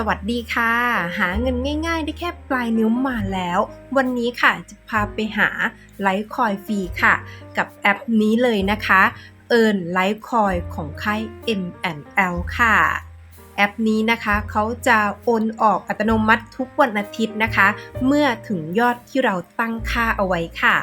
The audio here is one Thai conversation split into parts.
สวัสดีค่ะ หาเงินง่ายๆ ได้แค่ปลายนิ้วมาแล้ว วันนี้ค่ะจะพาไปหาไลท์คอยฟรีค่ะ กับแอปนี้เลยนะคะ Earn ไลท์คอยของค่าย M&L ค่ะ แอปนี้นะคะเขาจะโอนออกอัตโนมัติทุกวันอาทิตย์นะคะ เมื่อถึงยอดที่เราตั้งค่าเอาไว้ค่ะ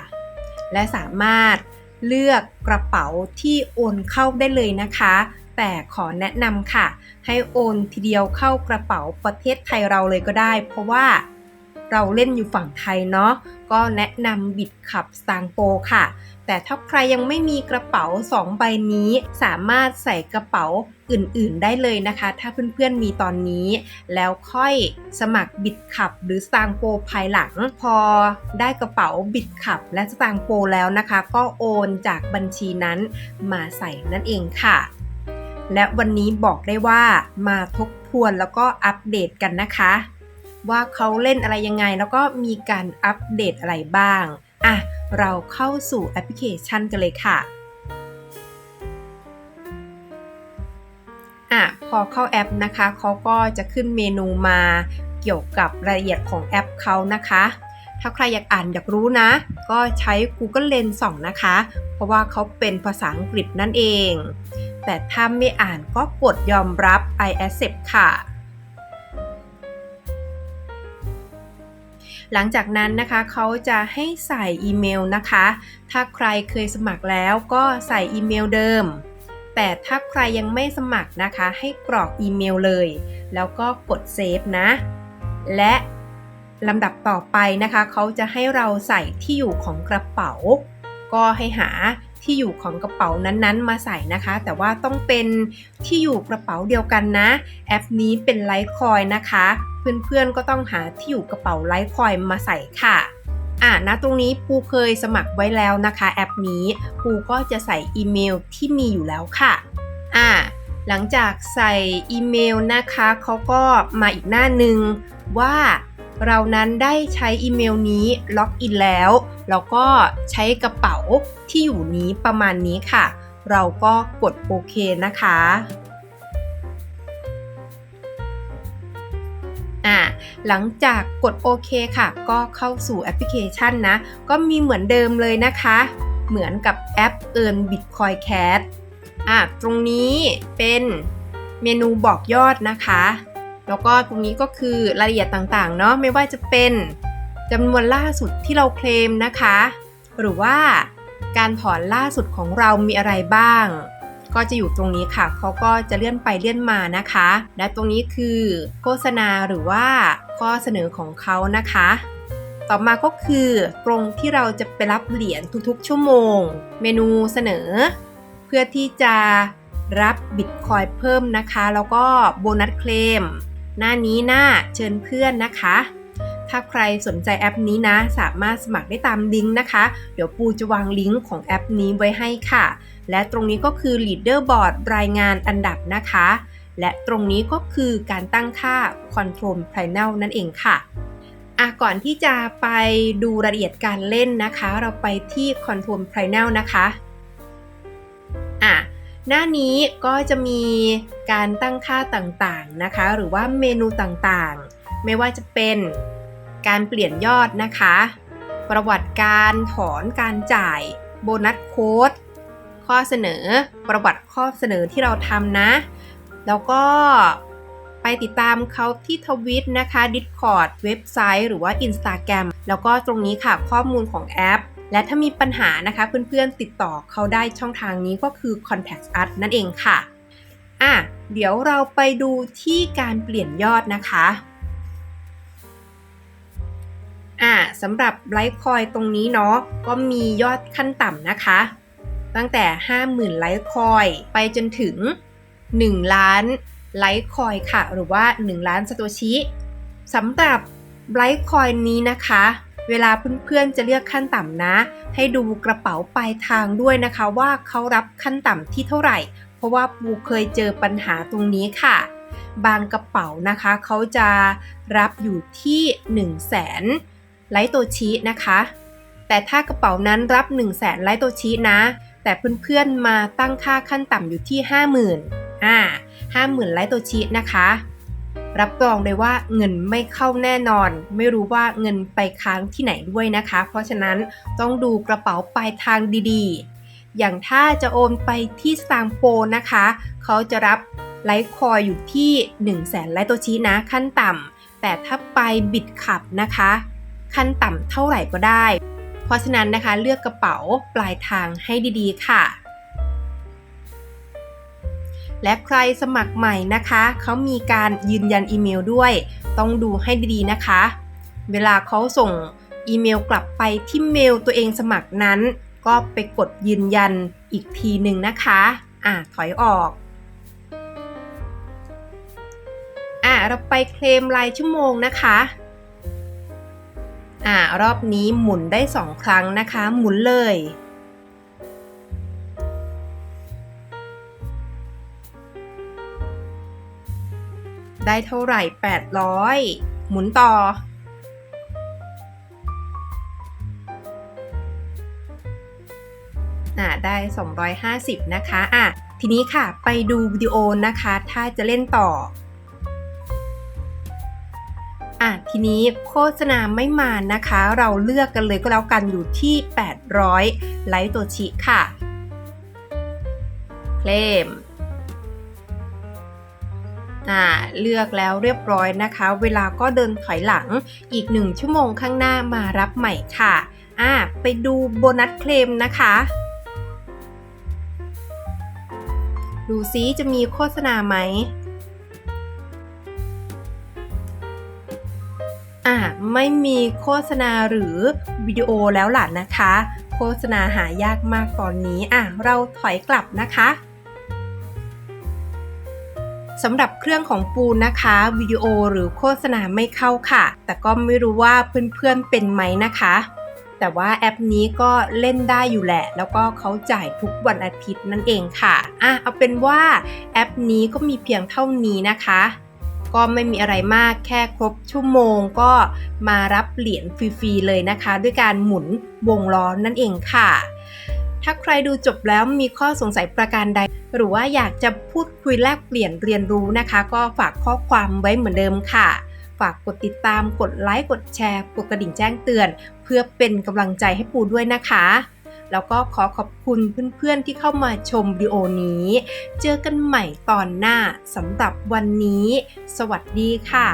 และสามารถเลือกกระเป๋าที่โอนเข้าได้เลยนะคะ แต่ขอแนะนำค่ะ ให้โอนทีเดียวเข้ากระเป๋าประเทศไทยเราเลยก็ได้ เพราะว่าเราเล่นอยู่ฝั่งไทยเนาะก็แนะนำบิดขับสตางโปค่ะ แต่ถ้าใครยังไม่มีกระเป๋า 2 ใบนี้ สามารถใส่กระเป๋าอื่นๆได้เลยนะคะ ถ้าเพื่อนๆมีตอนนี้ แล้วค่อยสมัครบิดขับหรือสตางโปภายหลัง พอได้กระเป๋าบิดขับและสตางโปแล้วนะคะ ก็โอนจากบัญชีนั้นมาใส่นั่นเองค่ะ และวันนี้บอกได้ว่ามาทบทวนแล้วก็อัปเดตกันนะคะ ว่าเขาเล่นอะไรยังไงแล้วก็มีการอัปเดตอะไรบ้างอะเราเข้าสู่แอปพลิเคชันกันเลยค่ะอะพอเข้าแอปนะคะเขาก็จะขึ้นเมนูมาเกี่ยวกับรายละเอียดของแอปเขานะคะ ถ้าใครอยากอ่านอยากรู้นะ ก็ใช้ Google Lens ส่องนะคะ เพราะว่าเขาเป็นภาษาอังกฤษนั่นเอง แต่ถ้าไม่อ่านก็กดยอมรับ I accept ค่ะ หลังจากนั้นนะคะเขาจะให้ใส่อีเมลนะคะ ถ้าใครเคยสมัครแล้วก็ใส่อีเมลเดิม แต่ถ้าใครยังไม่สมัครนะคะ ให้กรอกอีเมลเลย แล้วก็กดเซฟนะ และลำดับต่อไปนะคะ เขาจะให้เราใส่ที่อยู่ของกระเป๋า ก็ให้หา ที่อยู่ของกระเป๋านั้นๆ มาใส่นะคะ แต่ว่าต้องเป็นที่อยู่กระเป๋าเดียวกันนะ แอปนี้เป็นไลท์คอยนะคะ เพื่อนๆก็ต้องหาที่อยู่กระเป๋าไลท์คอยมาใส่ค่ะอ่านะตรงนี้ปูเคยสมัครไว้แล้วนะคะ แอปนี้ปูก็จะใส่อีเมลที่มีอยู่แล้วค่ะอ่าหลังจากใส่อีเมลนะคะเขาก็มาอีกหน้าหนึ่งว่า เรานั้นได้ใช้อีเมลนี้ล็อกอินแล้ว แล้วก็ใช้กระเป๋าที่อยู่นี้ประมาณนี้ค่ะ เราก็กดโอเคนะคะอ่าหลังจากกดโอเคค่ะ ก็เข้าสู่แอปพลิเคชันนะ ก็มีเหมือนเดิมเลยนะคะ เหมือนกับแอป Earn Bitcoin Cash อะตรงนี้เป็นเมนูบอกยอดนะคะ แล้วก็ตรงนี้ก็คือรายละเอียดต่างๆเนาะไม่ว่าจะเป็นจำนวนล่าสุดที่เราเคลมนะคะ หรือว่าการถอนล่าสุดของเรามีอะไรบ้าง ก็จะอยู่ตรงนี้ค่ะเขาก็จะเลื่อนไปเลื่อนมานะคะ และตรงนี้คือโฆษณาหรือว่าข้อเสนอของเขานะคะ ต่อมาก็คือตรงที่เราจะไปรับเหรียญทุกๆ ชั่วโมง เมนูเสนอ เพื่อที่จะรับบิตคอยเพิ่มนะคะ แล้วก็โบนัสเคลม หน้านี้หน้าเชิญเพื่อนนะคะ ถ้าใครสนใจแอปนี้นะ สามารถสมัครได้ตามลิงก์นะคะ เดี๋ยวปูจะวางลิงก์ของแอปนี้ไว้ให้ค่ะ และตรงนี้ก็คือ Leaderboard รายงานอันดับนะคะ และตรงนี้ก็คือการตั้งค่า Control Panel นั่นเองค่ะอะก่อนที่จะไปดูรายละเอียดการเล่นนะคะ เราไปที่ Control Panel นะคะอะ หน้านี้ก็จะมีการตั้งค่าต่างๆนะคะ หรือว่าเมนูต่างๆ ไม่ว่าจะเป็นการเปลี่ยนยอดนะคะ ประวัติการถอนการจ่ายโบนัสโค้ดข้อเสนอประวัติข้อเสนอที่เราทำนะ แล้วก็ไปติดตามเขาที่ทวิตนะคะ Discord เว็บไซต์ หรือว่า Instagram แล้วก็ตรงนี้ค่ะข้อมูลของแอป และถ้ามีปัญหานะคะเพื่อนๆติดต่อเขาได้ช่องทางนี้ก็คือ contact us นั่นเองค่ะอะเดี๋ยวเราไปดูที่การเปลี่ยนยอดนะคะอะสำหรับไลฟ์คอยตรงนี้เนาะก็มียอดขั้นต่ำนะคะ ตั้งแต่ 50,000ไลฟ์คอยไปจนถึง 1 ล้านไลฟ์คอยค่ะ หรือว่า 1 ล้านสโตชิสำหรับไลฟ์คอยนี้นะคะ เวลาเพื่อนๆจะเลือกขั้นต่ำนะ ให้ดูกระเป๋าปลายทางด้วยนะคะว่าเขารับขั้นต่ำที่เท่าไหร่ เพราะว่าปูเคยเจอปัญหาตรงนี้ค่ะ บางกระเป๋านะคะเขาจะรับอยู่ที่ 1 0 0 0 0แสนไลท์โตชินะคะ แต่ถ้ากระเป๋านั้นรับ 1 0 0 0 0แสนไลท์โตชินะ แต่เพื่อนๆมาตั้งค่าขั้นต่ำอยู่ที่ 50,000อ่า50,000ไลท์โตชินะคะ รับรองเลยว่าเงินไม่เข้าแน่นอน ไม่รู้ว่าเงินไปค้างที่ไหนด้วยนะคะ เพราะฉะนั้นต้องดูกระเป๋าปลายทางดีๆ อย่างถ้าจะโอนไปที่สตางโปนะคะ เขาจะรับไลท์คอยอยู่ที่ 1 0 0 0 0แสนไลท์โตชินะขั้นต่ำแต่ถ้าไปบิดขับนะคะ ขั้นต่ำเท่าไหร่ก็ได้ เพราะฉะนั้นนะคะเลือกกระเป๋าปลายทางให้ดีๆ ค่ะ และใครสมัครใหม่นะคะ เขามีการยืนยันอีเมลด้วย ต้องดูให้ดีๆนะคะ เวลาเขาส่งอีเมลกลับไปที่เมลตัวเองสมัครนั้น ก็ไปกดยืนยันอีกทีหนึ่งนะคะ อะถอยออก อะเราไปเคลมรายชั่วโมงนะคะอ่ารอบนี้หมุนได้ 2 ครั้งนะคะ หมุนเลย ได้เท่าไหร่ 800 หมุนต่อ อ่าได้ 250 นะคะ อะ ทีนี้ค่ะ ไปดูวิดีโอนะคะ ถ้าจะเล่นต่อ อะ ทีนี้โฆษณาไม่มานะคะ เราเลือกกันเลยก็แล้วกันอยู่ที่ 800 ไลท์โตชิค่ะ เคลม อ่าเลือกแล้วเรียบร้อยนะคะ เวลาก็เดินถอยหลังอีก 1 ชั่วโมงข้างหน้ามารับใหม่ค่ะอ่าไปดูโบนัสเคลมนะคะ ดูซิจะมีโฆษณาไหมอ่าไม่มีโฆษณาหรือวิดีโอแล้วล่ะนะคะ โฆษณาหายากมากตอนนี้อะเราถอยกลับนะคะ สำหรับเครื่องของปูนนะคะ วิดีโอหรือโฆษณาไม่เข้าค่ะ แต่ก็ไม่รู้ว่าเพื่อนๆเป็นไหมนะคะ แต่ว่าแอปนี้ก็เล่นได้อยู่แหละ แล้วก็เขาจ่ายทุกวันอาทิตย์นั่นเองค่ะอะเอาเป็นว่าแอปนี้ก็มีเพียงเท่านี้นะคะ ก็ไม่มีอะไรมากแค่ครบชั่วโมงก็มารับเหรียญฟรีๆเลยนะคะ ด้วยการหมุนวงล้อนั่นเองค่ะ ถ้าใครดูจบแล้วมีข้อสงสัยประการใด หรือว่าอยากจะพูดคุยแลกเปลี่ยนเรียนรู้นะคะ ก็ฝากข้อความไว้เหมือนเดิมค่ะ ฝากกดติดตามกดไลค์กดแชร์กดกระดิ่งแจ้งเตือน เพื่อเป็นกำลังใจให้ปูด้วยนะคะแล้วก็ขอขอบคุณเพื่อนๆที่เข้ามาชมวิดีโอนี้ เจอกันใหม่ตอนหน้าสำหรับวันนี้ สวัสดีค่ะ